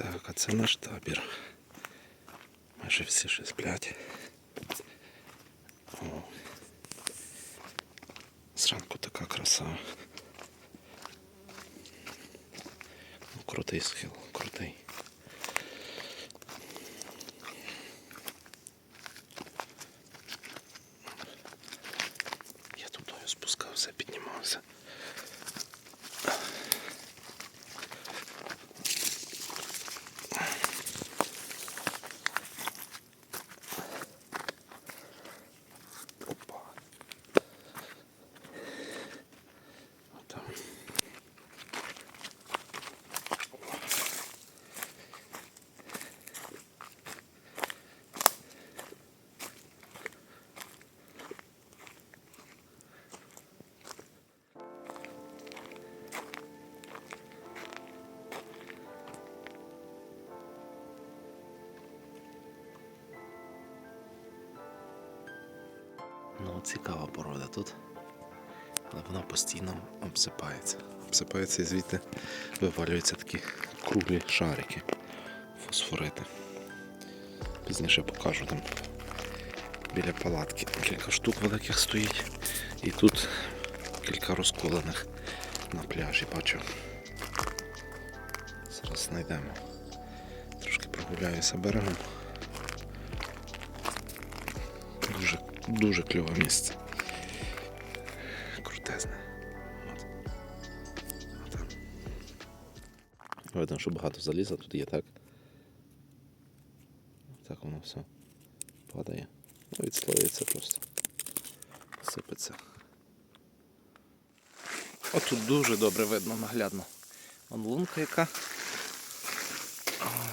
Так, а це наш табір. Майже всі ще сплять. О. Зранку така краса. Ну, крутий схил, крутий. Цікава порода тут. Але вона постійно обсипається. Обсипається і звідти вивалюються такі круглі шарики, фосфорити. Пізніше покажу там біля палатки кілька штук великих стоїть. І тут кілька розколених на пляжі бачу. Зараз знайдемо. Трошки прогуляюся берегом. Дуже, кльове місце. Крутезне. Видно, що багато заліза тут є, так? Так воно все падає. Ну, відслоюється просто. Сипеться. От тут дуже добре видно, наглядно. Вон лунка яка.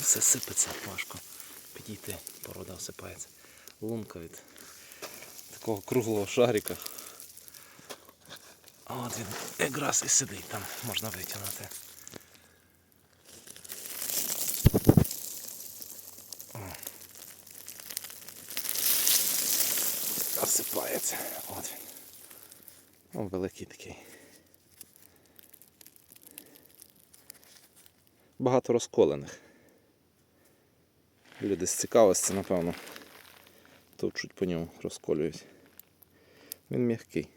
Все сипеться, важко підійти, порода осипається. Лунка від такого круглого шарика. От він якраз і сидить там, можна витягнути. Осипається. От він. О, великий такий. Багато розколених. Люди з цікавості, напевно, товчуть по ньому, розколюють. Він м'який.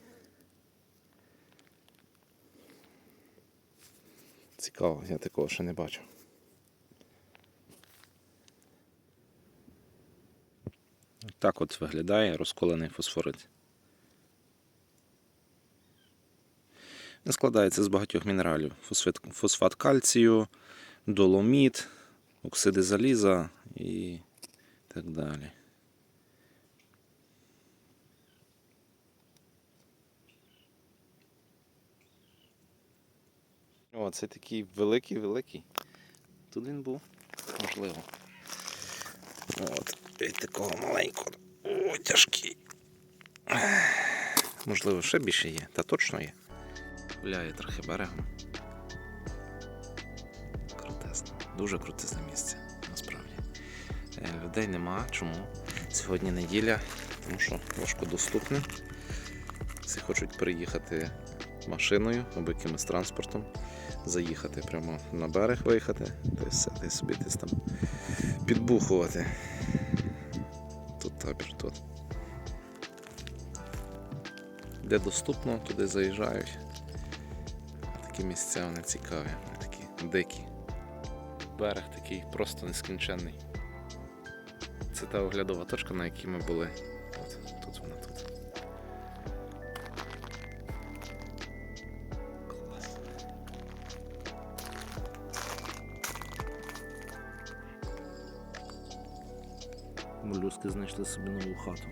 Цікаво, я такого ще не бачив. Так от виглядає розколений фосфорит. Він складається з багатьох мінералів: фосфат кальцію, доломіт, оксиди заліза і так далі. О, це такий великий-великий. Тут він був, можливо. От, від такого маленького. О, тяжкий. Можливо, ще більше є, та точно є. Гуляє трохи берегом. Крутезно. Дуже крутезне місце, насправді. Е, Людей нема. Чому? Сьогодні неділя, тому що важко доступне. Всі хочуть приїхати машиною або якимось транспортом, заїхати прямо на берег, виїхати, та собі десь там підбухувати. Тут табір тут. Де доступно, туди заїжджають. Такі місця вони цікаві, вони такі дикі. Берег такий просто нескінченний. Це та оглядова точка, на якій ми були. Молюски знайшли собі нову хату.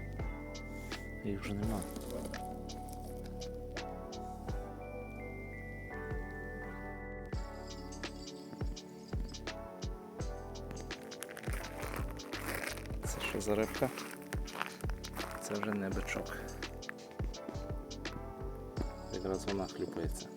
Їх вже нема. Це що за рибка? Це вже не бичок. Якраз вона хлюпається.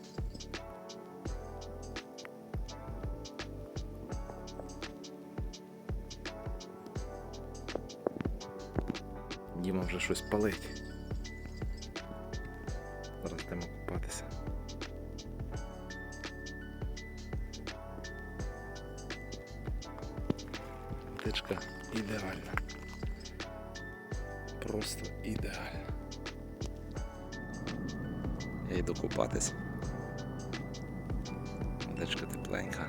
Купатися. Водичка ідеальна. Просто ідеальна. Я йду купатись. Водичка тепленька.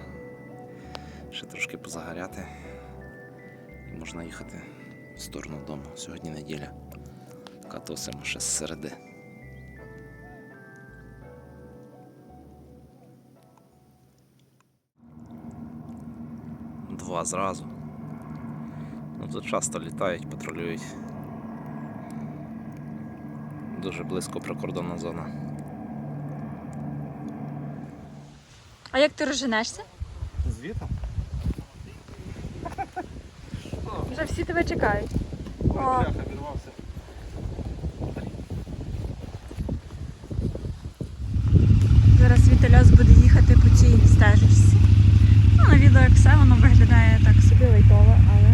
Ще трошки позагоряти. І можна їхати в сторону дому. Сьогодні неділя. Катосимо ще з середи. Два зразу. Ну, тут часто літають, патрулюють. Дуже близько прикордонна зона. А як ти розженешся? Звітом? Вже всі тебе чекають. О, відрвався. зараз Вітальос буде їхати по цій стежечці. Ну, на відео як все воно виглядає так собі лайтово, але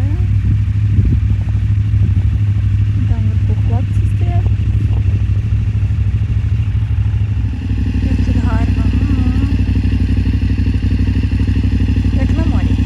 там вверху хлопці стоять. Як тут гарно. М. Як на морі.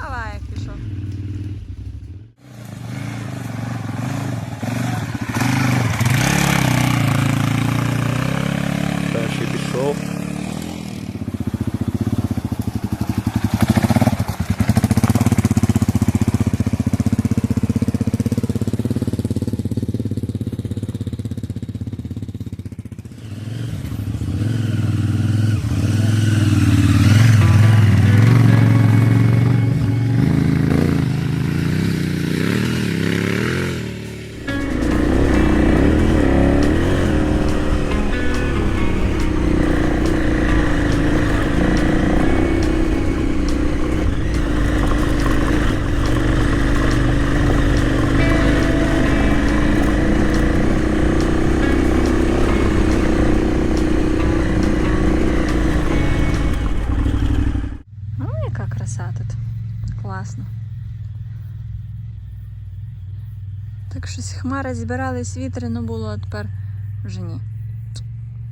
Давай, як пішов. Перший пішов. Ну, яка краса тут. Класно. Так щось хмари збирались, вітряно було, а тепер вже ні.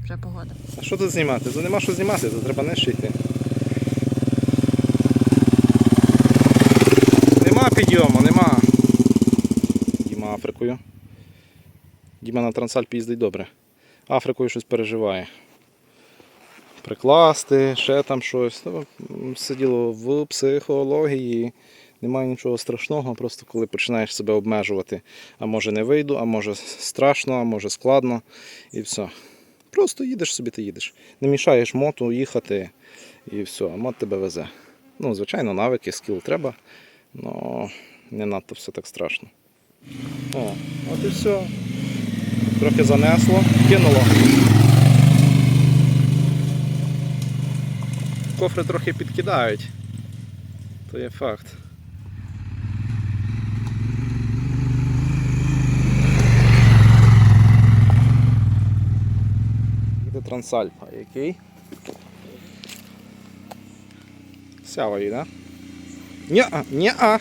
Вже погода. А що тут знімати? Тут нема що знімати, тут треба нижче йти. Нема підйому, нема. Діма Африкою. Діма на Трансальпі їздить добре. Африкою щось переживає. Прикласти, ще там щось. Ну, м, Все діло в психології. Немає нічого страшного, просто коли починаєш себе обмежувати. А може не вийду, а може страшно, а може складно. І все. Просто їдеш собі, ти їдеш. Не мішаєш моту їхати і все, а мот тебе везе. Ну, звичайно, навики, скіл треба, але не надто все так страшно. О, от і все. Трохи занесло, кинуло. Кофри трохи підкидають. То є факт. Їде Трансальпа, який? Сявої, да? Ня-а, ня-а.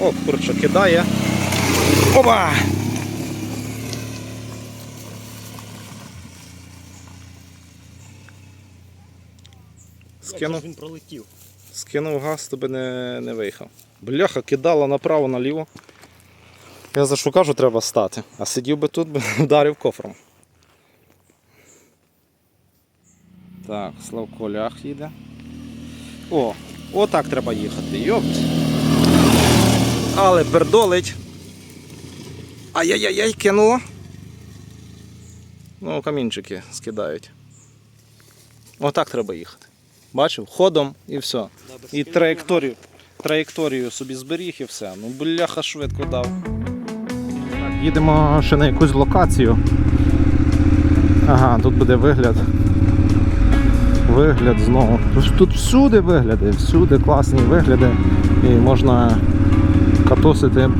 О, курча кидає. Опа! Скинув, Він пролетів. скинув газ, тобі не, не виїхав. Бляха, кидала направо наліво. Я за що кажу, треба стати. А сидів би тут, вдарив кофром. Так, Славко лях їде. О, отак треба їхати. Йопт. Але пердолить. Ай-яй-яй, кинуло. Ну, камінчики скидають. Отак треба їхати. Бачив? Ходом і все. І траєкторію, траєкторію собі зберіг і все. Ну, бляха швидко дав. Їдемо ще на якусь локацію. Ага, тут буде вигляд вигляд знову. Тут- Тут всюди вигляди, всюди класні вигляди. І можна катосити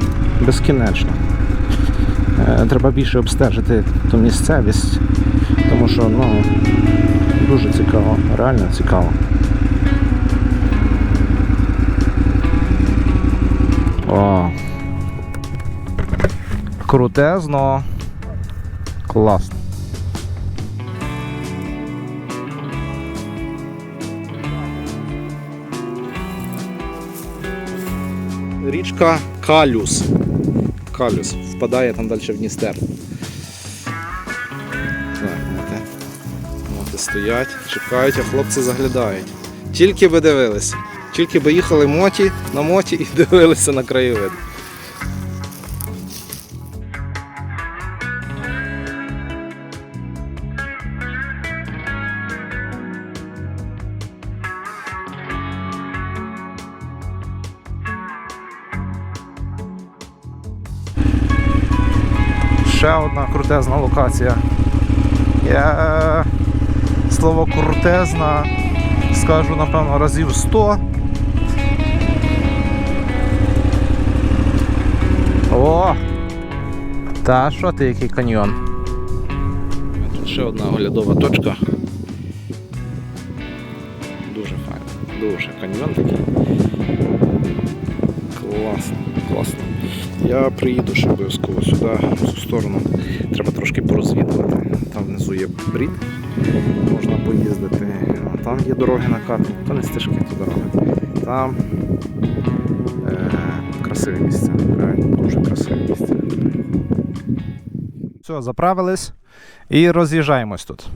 безкінечно. Е, Треба більше обстежити ту місцевість, тому що ну, дуже цікаво, реально цікаво. Крутезно. Класно. Річка Калюс. Калюс. Впадає там далі в Дністер. Так, стоять, чекають, а хлопці заглядають. Тільки би дивилися. Тільки би їхали моті на моті і дивилися на краєвид. Локація. Я слово крутезна скажу, напевно, разів 100. О! Та що ти який каньйон? Тут ще одна оглядова точка. Дуже файно. Дуже каньйон такий. Класно, класно. Я приїду ще обов'язково сюди, в цю сторону. Трошки порозвідувати. Там внизу є брід, можна поїздити. А Там є дороги накатані, то не стежки, то дороги. Там е, красиві місця, реально дуже красиві місця. Все, заправились і роз'їжджаємось тут.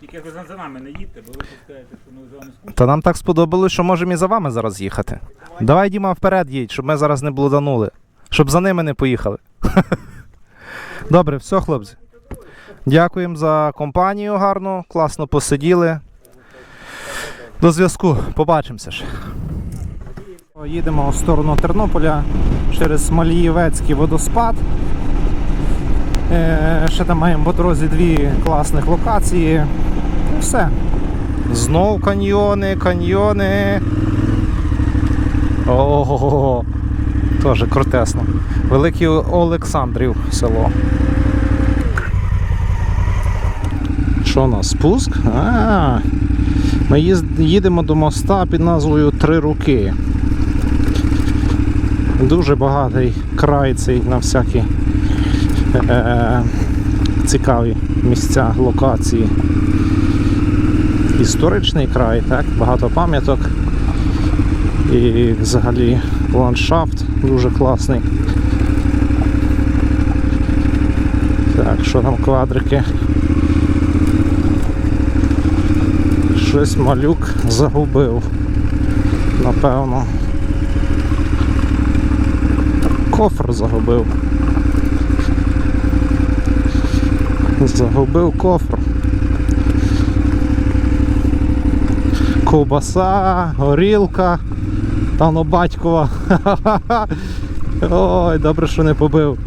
Тільки ви за нами не їдьте, бо ви тут скажете, що ми з вами скучимо. Та нам так сподобалось, що можемо і за вами зараз їхати. Давай, Діма, вперед їдь, щоб ми зараз не блуданули. Щоб за ними не поїхали. Добре, все, хлопці. Дякуємо за компанію гарну, класно посиділи. До зв'язку, побачимося ж. Їдемо в сторону Тернополя через Малієвецький водоспад. Е, Ще там маємо по дорозі дві класних локації. І все. Знов каньйони, каньйони. Ого, теж крутесно. Великий Олександрів село. Що у нас? Спуск? А, ми їдемо до моста під назвою Три Руки. Дуже багатий край цей на всякі е- цікаві місця, локації історичний край, так? багато пам'яток. І взагалі ландшафт дуже класний. Так, що там квадрики? Щось малюк загубив. Напевно. Кофр загубив. Загубив кофр. ковбаса, горілка, Тано батькова. Ой, добре, що не побив.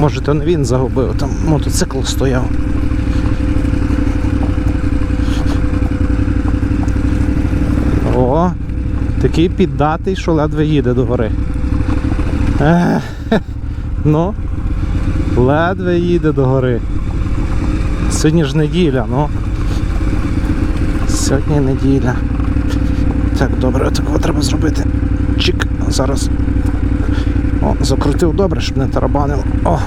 Може, то не він загубив, там мотоцикл стояв. О, такий піддатий, що ледве їде до гори. Ех, ну, ледве їде до гори. Сьогодні ж неділя, ну. Сьогодні неділя. Так, добре, такого треба зробити. Чик, зараз. О, закрутив добре, щоб не тарабанило. О!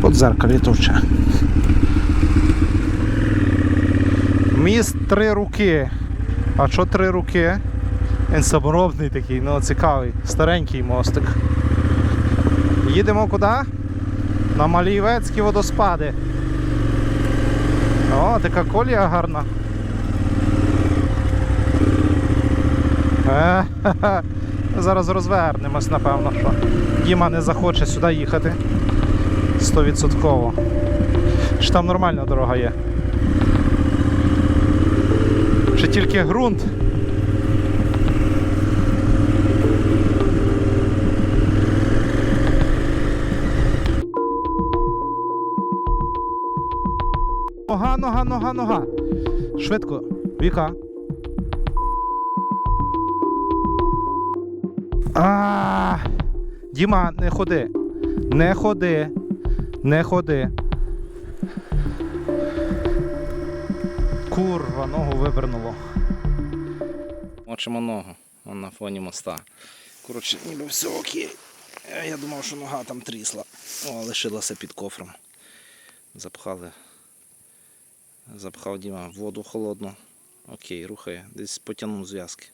По дзеркалі товче. Міст три руки. А що три руки? Він саморобний такий, ну цікавий, старенький мостик. Їдемо куди? На Малієвецькі водоспади. О, така колія гарна. Е, ха-ха. Зараз розвернемось, напевно, що Діма не захоче сюди їхати. Стовідсотково. Чи там нормальна дорога є? Чи тільки ґрунт? Нога, нога, нога, нога. Швидко. Віка. А, Діма, не ходи. Не ходи. Не ходи. Курва, ногу вивернуло. Мочимо ногу на фоні моста. Коротше, ніби все окей. Е, Я думав, що нога там трісла. О, лишилася під кофром. Запхали. Запхав Діма воду холодну. Окей, рухає. Десь потягнув зв'язки.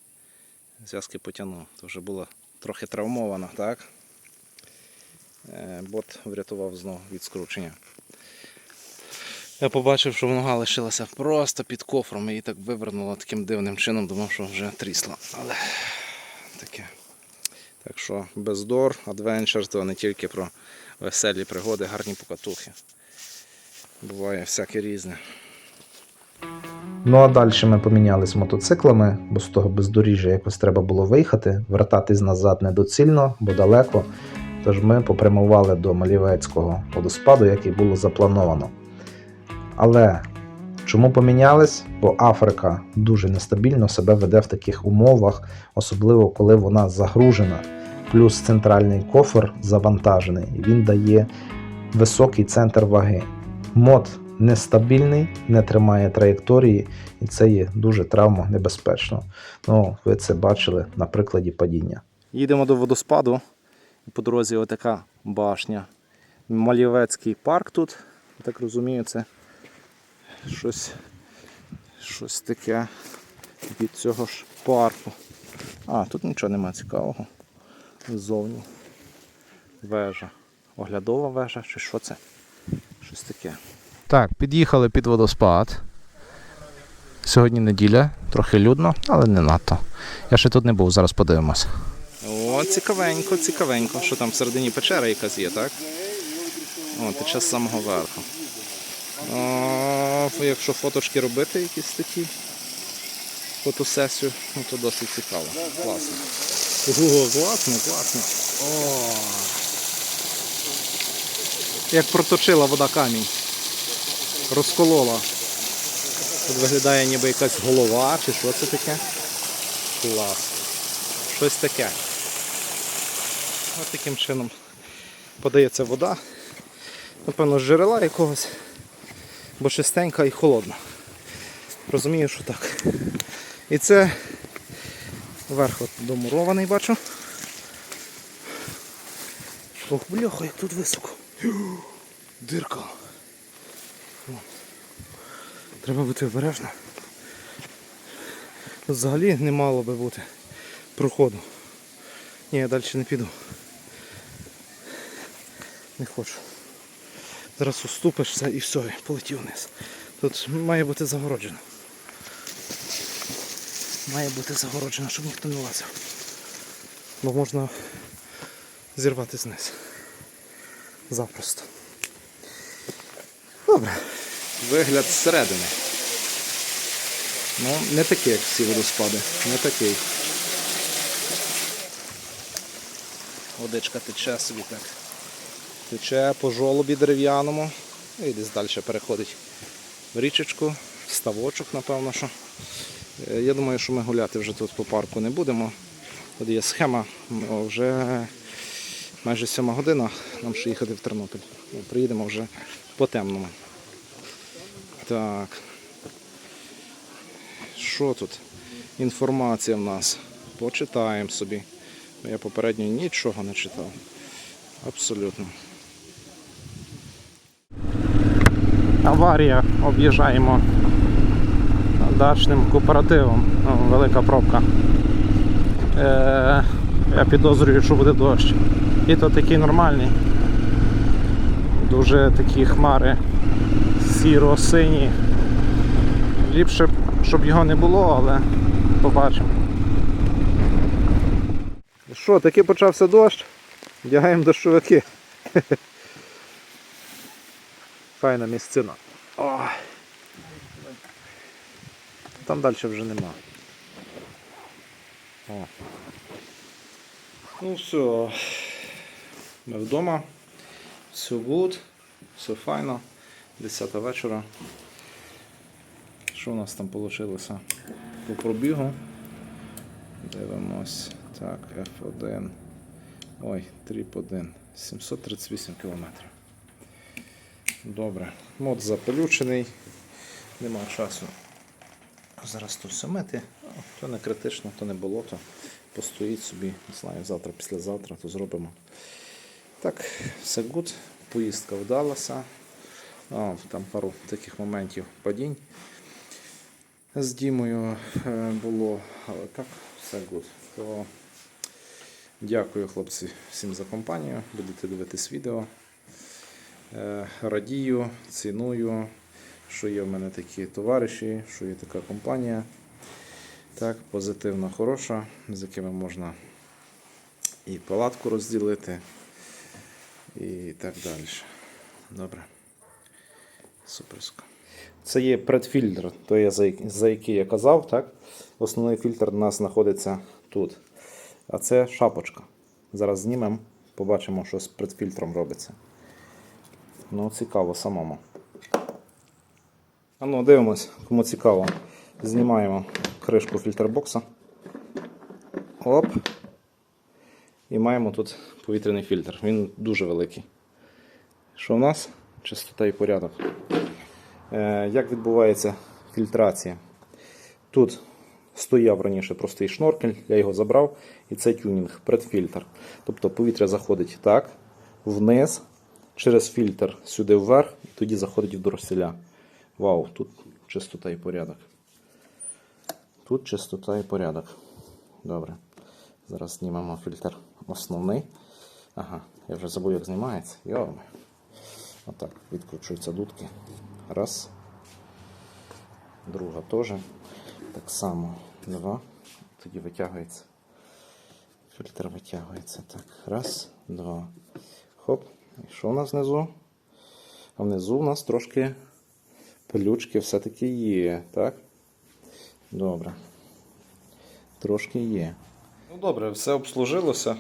Зв'язки потягнув. То вже було трохи травмовано, так? Е, Бот врятував знову від скручення. Я побачив, що нога лишилася просто під кофром, її так вивернуло таким дивним чином, думав, що вже трісла. Але таке. Так що бездор, адвенчер, то не тільки про веселі пригоди, гарні покатухи. Буває всяке різне. Ну а далі ми помінялись мотоциклами, бо з того бездоріжжя якось треба було виїхати. Вертатись назад недоцільно, бо далеко. Тож ми попрямували до Малівецького водоспаду, як і було заплановано. Але чому помінялись? Бо Африка дуже нестабільно себе веде в таких умовах, особливо коли вона загружена. Плюс центральний кофр завантажений, він дає високий центр ваги. Мод нестабільний, не тримає траєкторії, і це є дуже травмонебезпечно. Ну, ви це бачили на прикладі падіння. Їдемо до водоспаду. По дорозі отака башня. Малівецький парк тут. Так розумію, це щось, щось таке від цього ж парку. А, тут нічого немає цікавого. Ззовні. Вежа. Оглядова вежа чи що це? Щось таке. Так, під'їхали під водоспад. Сьогодні неділя, трохи людно, але не надто. Я ще тут не був, зараз подивимося. О, цікавенько, цікавенько. Що там всередині печера якась є, так? О, тече з самого верху. О, якщо фоточки робити якісь такі фотосесію, ну то досить цікаво. Класно. О, класно, класно. О. Як проточила вода камінь. Розколола. Тут виглядає ніби якась голова, чи що це таке? Клас. Щось таке. Ось таким чином подається вода. Напевно, з джерела якогось, бо чистенька і холодна. Розумію, що так. І це верх от домурований бачу. Ох, бляха, як тут високо. Дирка. Треба бути обережно. Взагалі не мало би бути проходу. Ні, я далі не піду. Не хочу. Зараз уступишся і все, полетів вниз. Тут має бути загороджено. Має бути загороджено, щоб ніхто не лазив. Бо можна зірвати вниз. Запросто. Добре. Вигляд зсередини. Ну, не такий, як всі водоспади. Не такий. Водичка тече собі так. Тече по жолобі дерев'яному. І десь далі переходить в річечку, в ставочок, напевно. що. Е, Я думаю, що ми гуляти вже тут по парку не будемо. Тут є схема, вже майже сьома година, нам ще їхати в Тернопіль. Приїдемо вже по темному. Так. Що тут? Інформація в нас. Почитаємо собі. Я попередньо нічого не читав. Абсолютно. Аварія, об'їжджаємо дачним кооперативом. Ну, велика пробка. Е, я підозрюю, що буде дощ. І то такий нормальний. Дуже такі хмари сіро-сині. Ліпше, щоб його не було, але побачимо. Що, таки почався дощ? Вдягаємо дощовики. Файна місцина. О. Там далі вже нема. О. Ну все. Ми вдома. Все good, все файно. 10 вечора. Що у нас там вийшло по пробігу? Дивимось. Так, F1. Ой, тріп 1. 738 кілометрів. Добре. Мод запелючений. Нема часу. Зараз тут все мити. То не критично, то не болото. Постоїть собі, не знаю, завтра, післязавтра, то зробимо. Так, все гуд. Поїздка вдалася. Там пару таких моментів падінь з Дімою е, було, але так, все гуд. То дякую, хлопці, всім за компанію. Будете дивитись відео. Е, Радію, ціную, що є в мене такі товариші, що є така компанія. Так, позитивна, хороша, з якими можна і палатку розділити, і так далі. Добре. Суперсько. Це є предфільтр, то є за, який я казав, так? Основний фільтр у нас знаходиться тут. А це шапочка. Зараз знімемо, побачимо, що з предфільтром робиться. Ну, цікаво самому. А ну, дивимось, кому цікаво. Знімаємо кришку фільтрбокса. Оп. І маємо тут повітряний фільтр. Він дуже великий. Що в нас? Чистота і порядок. Е, Як відбувається фільтрація? Тут стояв раніше простий шноркель, я його забрав, і це тюнінг, предфільтр. Тобто повітря заходить так, вниз, через фільтр сюди вверх, і тоді заходить в дроселя. Вау, тут чистота і порядок. Тут чистота і порядок. Добре. Зараз знімемо фільтр основний. Ага, я вже забув, як знімається. Йоми. Отак, відкручуються дудки. Раз. Друга теж. Так само. Два. Тоді витягується. Фільтр витягується. Так. Раз, два. Хоп. І що у нас внизу? А внизу у нас трошки пилючки все-таки є, так? Добре. Трошки є. Ну добре, все обслужилося.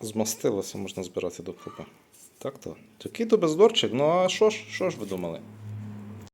Змастилося, можна збирати докупи. Так то. Такий то бездорчик. Ну а що ж, що ж ви думали?